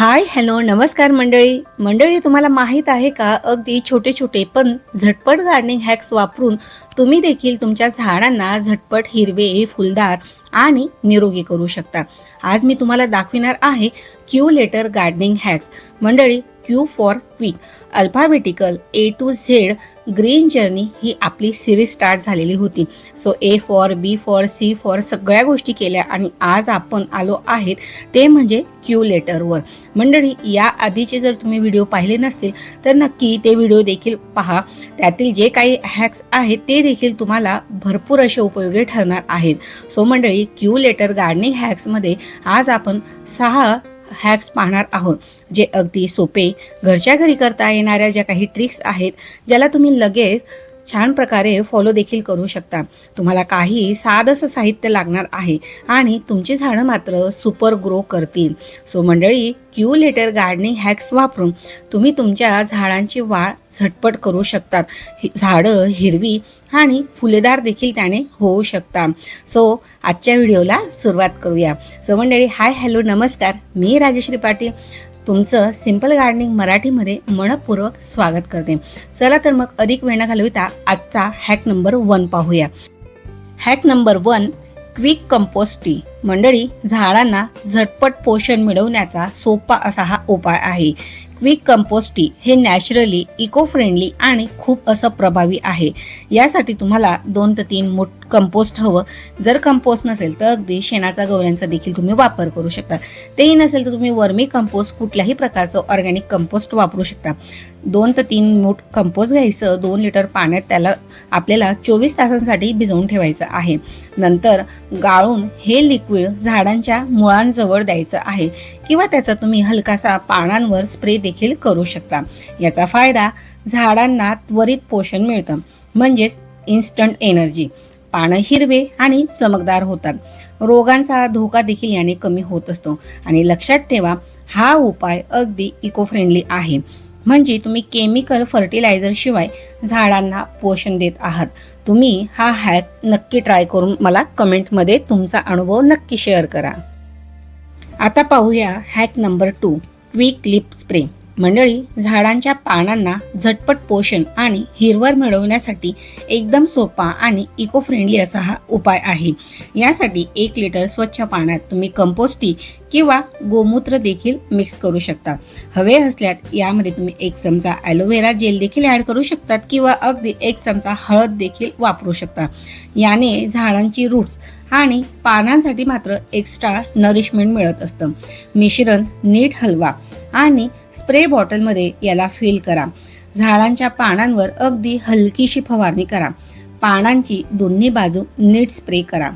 Hi hello नमस्कार मंडळी. मंडळी तुम्हाला माहीत आहे का? अगदी छोटे छोटे पण झटपट गार्डनिंग हॅक्स वापरून तुम्ही देखील तुमच्या झाडांना झटपट हिरवे फुलदार आणि निरोगी करू शकता. आज मी तुम्हाला दाखविणार आहे क्यू लेटर गार्डनिंग हॅक्स मंडळी Q for quick alphabetical A to Z green journey ही आपली सिरीज स्टार्ट झालेली होती. So A for B for C for सगळ्या गोष्टी केल्या आणि आज आपण आलो आहेत ते म्हणजे क्यू लेटरवर मंडळी या आधीचे जर तुम्ही व्हिडिओ पाहिले नसतील तर नक्की ते व्हिडिओ देखील पहा. त्यातील जे काही हॅक्स आहेत ते देखील तुम्हाला भरपूर असे उपयोगी ठरणार आहेत. सो मंडळी क्यू लेटर गार्डनिंग हॅक्समध्ये आज आपण सहा हॅक्स पाहणार आहोत जे अगदी सोपे घरच्या घरी करता येणाऱ्या ज्या काही ट्रिक्स आहेत ज्याला तुम्ही लगेच छान प्रकारे फॉलो देखील करू शकता. तुम्हाला काही साधंसं साहित्य लागणार आहे आणि तुमची झाडं मात्र सुपर ग्रो करतील. सो मंडळी क्यू लेटर गार्डनिंग हॅक्स वापरून तुम्ही तुमच्या झाडांची वाढ झटपट करू शकतात हि- झाडं हिरवी आणि फुलेदार देखील त्याने होऊ शकता. सो आजच्या व्हिडिओला सुरुवात करूया. सो मंडळी हाय हॅलो नमस्कार. मी राजश्री पाटील. तुमचं सिंपल गार्डनिंग मराठीमध्ये मनपूर्वक स्वागत करते. चला तर मग अधिक वेळ न घालविता आजचा हॅक नंबर वन पाहूया. Hack number one quick compost tea मंडळी झाडांना झटपट पोषण मिळवण्याचा सोपा असा हा उपाय आहे. क्विक कंपोस्ट टी हे नॅचरली इको फ्रेंडली आणि खूप असं प्रभावी आहे. यासाठी तुम्हाला दोन ते तीन मूठ कंपोस्ट हवं. जर कंपोस्ट नसेल तर अगदी शेणाचा गवऱ्यांचा देखील तुम्ही वापर करू शकता. तेही नसेल तर तुम्ही वर्मी कंपोस्ट कुठल्याही प्रकारचं ऑर्गॅनिक कंपोस्ट वापरू शकता. दोन ते तीन मूठ कंपोस्ट घ्यायचं. दोन लिटर पाण्यात त्याला आपल्याला चोवीस तासांसाठी भिजवून ठेवायचं आहे. नंतर गाळून हे लिक्विड झाडांच्या मुळांजवळ द्यायचं आहे. किंवा त्याचा तुम्ही हलकासा पानांवर स्प्रे देखील करू शकता. याचा फायदा झाडांना त्वरित पोषण मिळतं. म्हणजेच इन्स्टंट एनर्जी पानं हिरवे आणि चमकदार होतात. रोगांचा धोका देखील याने कमी होत असतो. आणि लक्षात ठेवा हा उपाय अगदी इको फ्रेंडली आहे. म्हणजे तुम्ही केमिकल फर्टिलायझरशिवाय झाडांना पोषण देत आहात. तुम्ही हा हॅक नक्की ट्राय करून मला कमेंटमध्ये तुमचा अनुभव नक्की शेअर करा. आता पाहूया hack number two quick lip spray मंडळी झाडांच्या पानांना झटपट पोषण आणि हिरवळ मिळवण्यासाठी एकदम सोपा आणि इको फ्रेंडली असा हा उपाय आहे. यासाठी एक लिटर स्वच्छ पाण्यात तुम्ही कंपोस्टी किंवा गोमूत्र देखील मिक्स करू शकता. हवे असल्यात यामध्ये तुम्ही एक चमचा ॲलोव्हेरा जेल देखील ॲड करू शकतात किंवा अगदी एक चमचा हळद देखील वापरू शकता. याने झाडांची रूट्स आणि पानांसाठी मात्र एक्स्ट्रा नरिशमेंट मिळत असतं. मिश्रण नीट हलवा आणि स्प्रे बॉटलमध्ये याला फिल करा. झाडांच्या पानांवर अगदी हलकीशी फवारणी करा. पानांची दोन्ही बाजू नीट स्प्रे करा.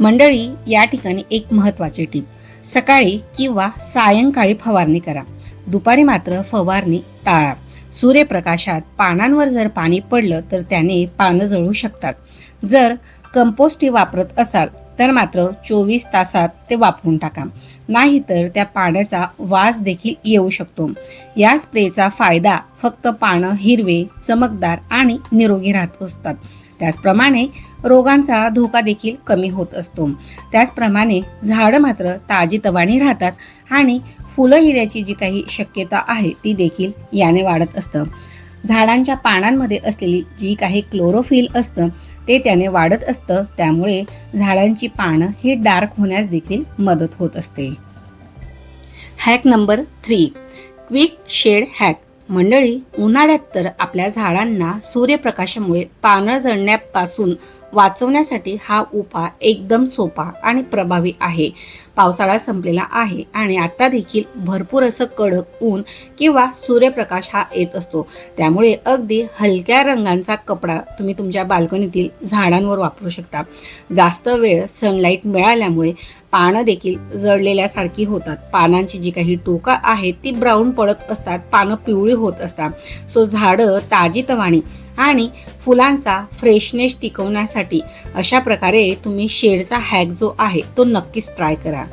मंडळी या ठिकाणी एक महत्त्वाची टीप. सकाळी किंवा सायंकाळी फवारणी करा. दुपारी मात्र फवारणी टाळा. सूर्यप्रकाशात पानांवर जर पाणी पडलं तर त्याने पानं जळू शकतात. जर कंपोस्टी वापरत असाल तर मात्र चोवीस तासात ते वापरून टाका. नाहीतर त्या पाण्याचा वास देखील येऊ शकतो. या स्प्रेचा फायदा फक्त पानं हिरवे चमकदार आणि निरोगी राहत असतात. त्याचप्रमाणे रोगांचा धोका देखील कमी होत असतो. त्याचप्रमाणे झाडं मात्र ताजीतवाणी राहतात आणि फुलं येण्याची जी काही शक्यता आहे ती देखील याने वाढत असतं. झाडांच्या पानांमध्ये असलेली जी काही क्लोरोफिल असतं ते त्याने वाढत असतं. त्यामुळे झाडांची पानं ही डार्क होण्यास देखील मदत होत असते. Hack number three quick shade hack मंडळी उन्हाळ्यात तर आपल्या झाडांना सूर्यप्रकाशामुळे पानं जळण्यापासून वाचवण्यासाठी हा उपाय एकदम सोपा आणि प्रभावी आहे. पावसाळा संपलेला आहे आणि आता देखील भरपूर असं कडक ऊन किंवा सूर्यप्रकाश हा येत असतो. त्यामुळे अगदी हलक्या रंगांचा कपडा तुम्ही तुमच्या बाल्कनीतील झाडांवर वापरू शकता. जास्त वेळ सनलाईट मिळाल्यामुळे पानं देखील जळलेल्यासारखी होतात. पानांची जी काही टोकं आहेत ती ब्राऊन पडत असतात. पानं पिवळी होत असतात. सो झाडं ताजीतवाणी आणि फुलांचा फ्रेशनेस टिकवण्यासाठी अशा प्रकारे तुम्ही शेडचा हॅक जो आहे तो नक्कीच ट्राय करा.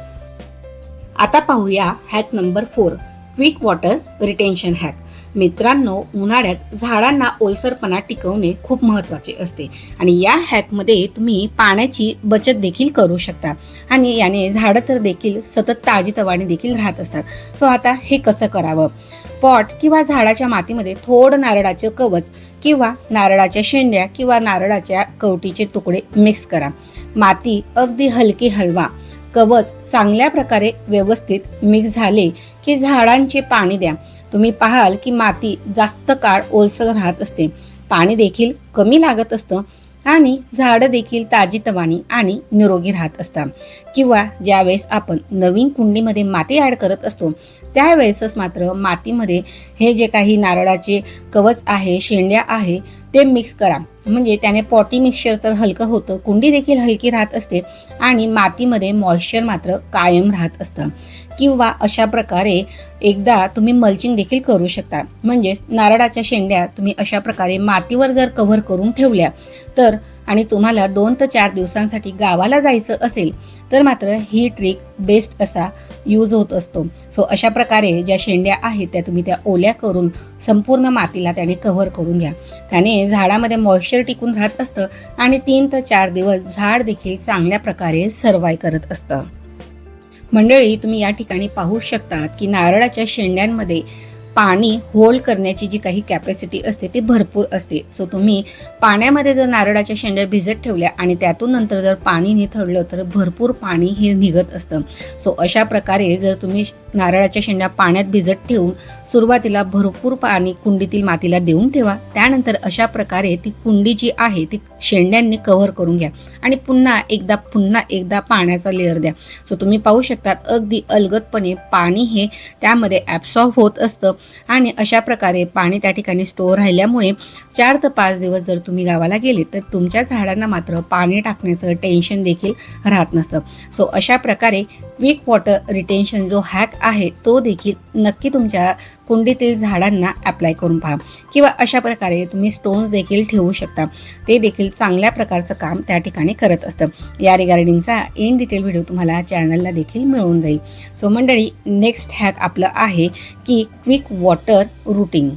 आता पाहूया hack number four quick water retention hack मित्रांनो उन्हाळ्यात झाडांना ओलसरपणा टिकवणे खूप महत्त्वाचे असते. आणि या हॅकमध्ये तुम्ही पाण्याची बचत देखील करू शकता. आणि याने झाडं तर देखील सतत ताजीतवाणी देखील राहत असतात. सो आता हे कसं करावं? पॉट किंवा झाडाच्या मातीमध्ये थोडं नारळाचं कवच किंवा नारळाच्या शेंड्या किंवा नारळाच्या कवटीचे तुकडे मिक्स करा. माती अगदी हलकी हलवा. कवच चांगल्या प्रकारे व्यवस्थित मिक्स झाले की झाडांचे पाणी द्या. तुम्ही पाहाल की माती जास्त काळ ओलसर राहत असते. पाणी देखील कमी लागत असतं आणि झाडं देखील ताजीतवाणी आणि निरोगी राहत असतात. किंवा ज्यावेळेस आपण नवीन कुंडीमध्ये माती ॲड करत असतो त्यावेळेसच मात्र मातीमध्ये हे जे काही नारळाचे कवच आहे शेंड्या आहे ते मिक्स करा. म्हणजे त्याने पॉटी मिक्सचर तर हलकं होतं कुंडी देखील हलकी राहत असते आणि मातीमध्ये मॉइश्चर मात्र कायम राहत असतं. किंवा अशा प्रकारे एकदा तुम्ही मल्चिंग देखील करू शकता. म्हणजेच नारळाच्या शेंड्या तुम्ही अशा प्रकारे मातीवर जर कव्हर करून ठेवल्या तर आणि तुम्हाला दोन ते चार दिवसांसाठी गावाला जायचं असेल तर मात्र ही ट्रिक बेस्ट असा यूज होत असतो. सो अशा प्रकारे ज्या शेंड्या आहेत त्या तुम्ही त्या ओल्या करून संपूर्ण मातीला त्याने कव्हर करून घ्या. त्याने झाडामध्ये मॉइश्चर टिकून राहत असतं आणि तीन ते चार दिवस झाड देखील चांगल्या प्रकारे सर्वाय करत असतं. मंडळी तुम्ही या ठिकाणी पाहू शकतात की नारळाच्या शेंड्यांमध्ये पाणी होल्ड करण्याची जी काही कॅपॅसिटी असते ती भरपूर असते. सो तुम्ही पाण्यामध्ये जर नारळाच्या शेंड्या भिजत ठेवल्या आणि त्यातून नंतर जर पाणी निथळलं तर भरपूर पाणी हे निघत असतं. सो अशा प्रकारे जर तुम्ही नारळाच्या शेंड्या पाण्यात भिजत ठेवून सुरुवातीला भरपूर पाणी कुंडीतील मातीला देऊन ठेवा. त्यानंतर अशा प्रकारे ती कुंडी जी आहे ती शेंड्यांनी कव्हर करून घ्या. आणि पुन्हा एकदा पुन्हा एकदा पाण्याचा लेअर द्या. सो तुम्ही पाहू शकतात अगदी अलगदपणे पाणी हे त्यामध्ये ॲब्सॉर्ब होत असतं. आणि अशा प्रकारे पाणी त्या ठिकाणी स्टोअर राहिल्यामुळे चार ते पाच दिवस जर तुम्ही गावाला गेले तर तुमच्या झाडांना मात्र पाणी टाकण्याचं टेन्शन देखील राहत नसतं. सो अशा प्रकारे क्विक वॉटर रिटेन्शन जो हॅक आहे तो देखील नक्की तुमच्या कुंडीतील झाडांना अप्लाय करून पहा. किंवा अशा प्रकारे तुम्ही स्टोन्स देखील ठेवू शकता. ते देखील चांगल्या प्रकारचं काम त्या ठिकाणी करत असतं. या रिगार्डिंगचा इन डिटेल व्हिडिओ तुम्हाला चॅनलला देखील मिळून जाईल. सो मंडळी नेक्स्ट हॅक आपलं आहे की quick water routine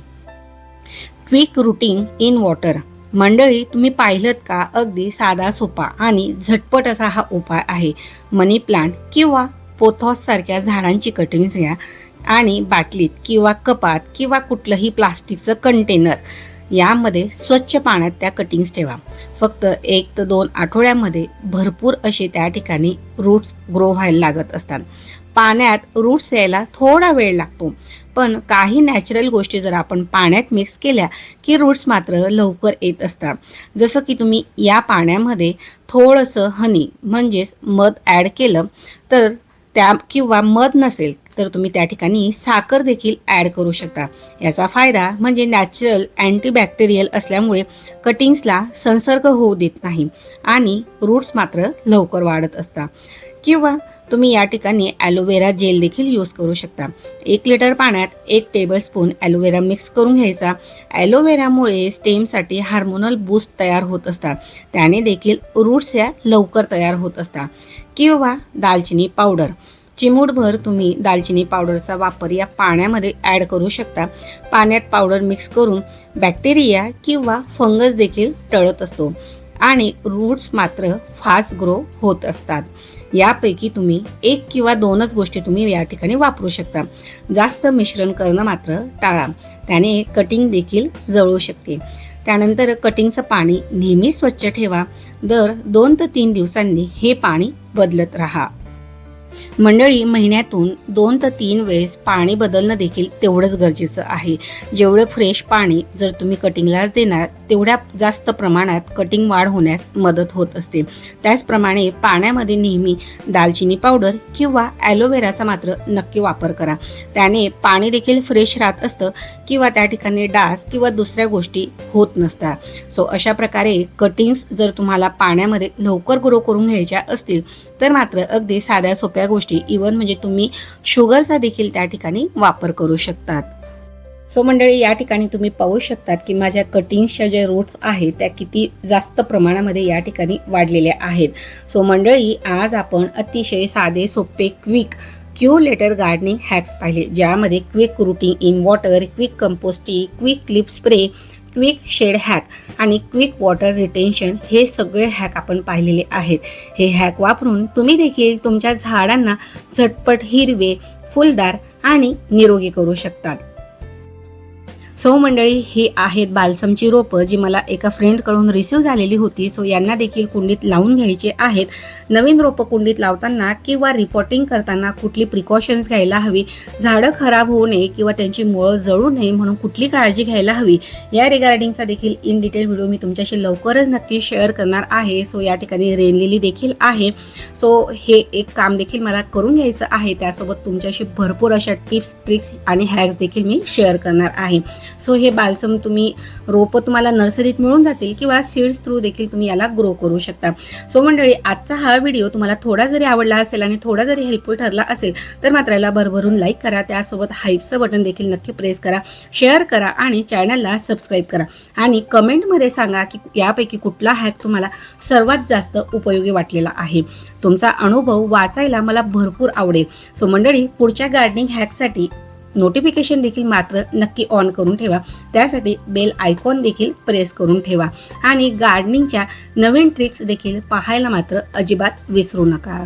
quick routine in water मंडळी तुम्ही पाहिलं का? अगदी साधा सोपा आणि झटपट असा हा उपाय आहे. मनी प्लांट किंवा पोथॉससारख्या झाडांची कटिंग्स घ्या आणि बाटलीत किंवा कपात किंवा कुठलंही प्लास्टिकचं कंटेनर यामध्ये स्वच्छ पाण्यात त्या कटिंग्स ठेवा. फक्त एक ते दोन आठवड्यामध्ये भरपूर असे त्या ठिकाणी रूट्स ग्रो व्हायला लागत असतात. पाण्यात रूट्स यायला थोडा वेळ लागतो. पण काही नॅचरल गोष्टी जर आपण पाण्यात मिक्स केल्या की रूट्स मात्र लवकर येत असतात. जसं की तुम्ही या पाण्यामध्ये थोडंसं हनी म्हणजेच मध ॲड केलं तर त्या किंवा मध नसेल तर तुम्ही त्या ठिकाणी साखर देखील ॲड करू शकता. याचा फायदा म्हणजे नॅचरल अँटीबॅक्टेरियल असल्यामुळे कटिंग्सला संसर्ग होऊ देत नाही आणि रूट्स मात्र लवकर वाढत असतात. किंवा तुम्ही या ठिकाणी ॲलोवेरा जेल देखील यूज करू शकता. एक लिटर पाण्यात एक टेबलस्पून ॲलोवेरा मिक्स करून घ्यायचा. ॲलोवेरामुळे स्टेमसाठी हार्मोनल बूस्ट तयार होत असतात. त्याने देखील रूट्स या लवकर तयार होत असतात. किंवा दालचिनी पावडर चिमूटभर तुम्ही दालचिनी पावडरचा वापर या पाण्यामध्ये ॲड करू शकता. पाण्यात पावडर मिक्स करून बॅक्टेरिया किंवा फंगस देखील टळत असतो. आणि रूट्स मात्र फास्ट ग्रो होत असतात. यापैकी तुम्ही एक किंवा दोनच गोष्टी तुम्ही या ठिकाणी वापरू शकता. जास्त मिश्रण करणं मात्र टाळा. त्याने कटिंग देखील जळू शकते. त्यानंतर कटिंगचं पाणी नेहमी स्वच्छ ठेवा. दर दोन ते तीन दिवसांनी हे पाणी बदलत राहा. मंडळी महिन्यातून दोन ते तीन वेळेस पाणी बदलणं देखील तेवढंच गरजेचं आहे. जेवढं फ्रेश पाणी जर तुम्ही कटिंगलाच देणार तेवढ्या जास्त प्रमाणात कटिंग वाढ होण्यास मदत होत असते. त्याचप्रमाणे पाण्यामध्ये नेहमी दालचिनी पावडर किंवा ॲलोवेराचा मात्र नक्की वापर करा. त्याने पाणी देखील फ्रेश राहत असतं किंवा त्या ठिकाणी डास किंवा दुसऱ्या गोष्टी होत नसतात सो अशा प्रकारे कटिंग्स जर तुम्हाला पाण्यामध्ये लवकर ग्रो करून घ्यायच्या असतील तर मात्र अगदी साध्या सोप्या गोष्टी इवन म्हणजे तुम्ही शुगरचा देखील त्या ठिकाणी वापर करू शकतात. सो मंडळी या ठिकाणी तुम्ही पाहू शकतात की माझ्या कटिंग्सच्या ज्या रूट्स आहेत त्या किती जास्त प्रमाणामध्ये या ठिकाणी वाढलेल्या आहेत. सो मंडळी आज आपण अतिशय साधे सोपे quick Q letter gardening hacks पाहिले ज्यामध्ये quick rooting in water quick composting quick lip spray quick shade hack आणि क्विक वॉटर रिटेन्शन हे सगळे हॅक आपण पाहिलेले आहेत. हे हॅक वापरून तुम्ही देखील तुमच्या झाडांना झटपट हिरवे फुलदार आणि निरोगी करू शकतात. सो मंडळी ही आहेत बालसमची रोपं जी मला एका फ्रेंडकडून रिसीव झालेली होती. सो यांना देखील कुंडीत लावून घ्यायचे आहेत. नवीन रोपं कुंडीत लावताना किंवा रिपोर्टिंग करताना कुठली प्रिकॉशन्स घ्यायला हवी झाडं खराब होऊ नये किंवा त्यांची मुळं जळू नये म्हणून कुठली काळजी घ्यायला हवी या रिगार्डिंगचा देखील इन डिटेल व्हिडिओ मी तुमच्याशी लवकरच नक्की शेअर करणार आहे. सो या ठिकाणी रेनलेली देखील आहे. सो हे एक काम देखील मला करून घ्यायचं आहे. त्यासोबत तुमच्याशी भरपूर अशा टिप्स ट्रिक्स आणि हॅक्स देखील मी शेअर करणार आहे. सो हे बाल्सम तुम्ही रोपं तुम्हाला नर्सरीत मिळून जातील किंवा सीड्स थ्रू देखील तुम्ही याला ग्रो करू शकता. सो मंडळी आजचा हा व्हिडिओ तुम्हाला थोडा जरी आवडला असेल आणि थोडा जरी हेल्पफुल ठरला असेल तर मात्र याला भरभरून लाईक करा. त्यासोबत हाईपचं बटन देखील नक्की प्रेस करा. शेअर करा आणि चॅनलला सबस्क्राईब करा. आणि कमेंटमध्ये सांगा की यापैकी कुठला हॅक तुम्हाला सर्वात जास्त उपयोगी वाटलेला आहे. तुमचा अनुभव वाचायला मला भरपूर आवडेल. सो मंडळी पुढच्या गार्डनिंग हॅकसाठी नोटिफिकेशन देखील मात्र नक्की ऑन करून ठेवा. त्यासाठी बेल आयकॉन देखील प्रेस करून ठेवा. आणि गार्डनिंगच्या नवीन ट्रिक्स देखील पाहायला मात्र अजिबात विसरू नका.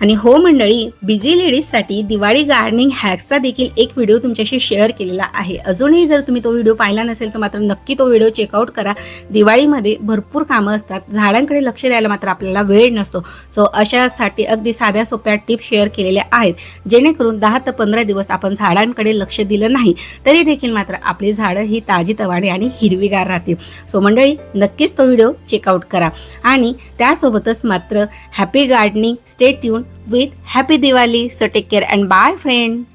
आणि हो मंडळी बिझी लेडीजसाठी दिवाळी गार्डनिंग हॅक्सचा देखील एक व्हिडिओ तुमच्याशी शेअर केलेला आहे. अजूनही जर तुम्ही तो व्हिडिओ पाहिला नसेल तर मात्र नक्की तो व्हिडिओ चेकआउट करा. दिवाळीमध्ये भरपूर कामं असतात. झाडांकडे लक्ष द्यायला मात्र आपल्याला वेळ नसतो. सो अशासाठी अगदी साध्या सोप्या टिप्स शेअर केलेल्या आहेत. जेणेकरून दहा ते पंधरा दिवस आपण झाडांकडे लक्ष दिलं नाही तरी देखील मात्र आपली झाडं ही ताजी तवाणी आणि हिरवीगार राहतील. सो मंडळी नक्कीच तो व्हिडिओ चेकआउट करा. आणि त्यासोबतच मात्र happy gardening stay tune with happy Diwali. So take care and bye friend.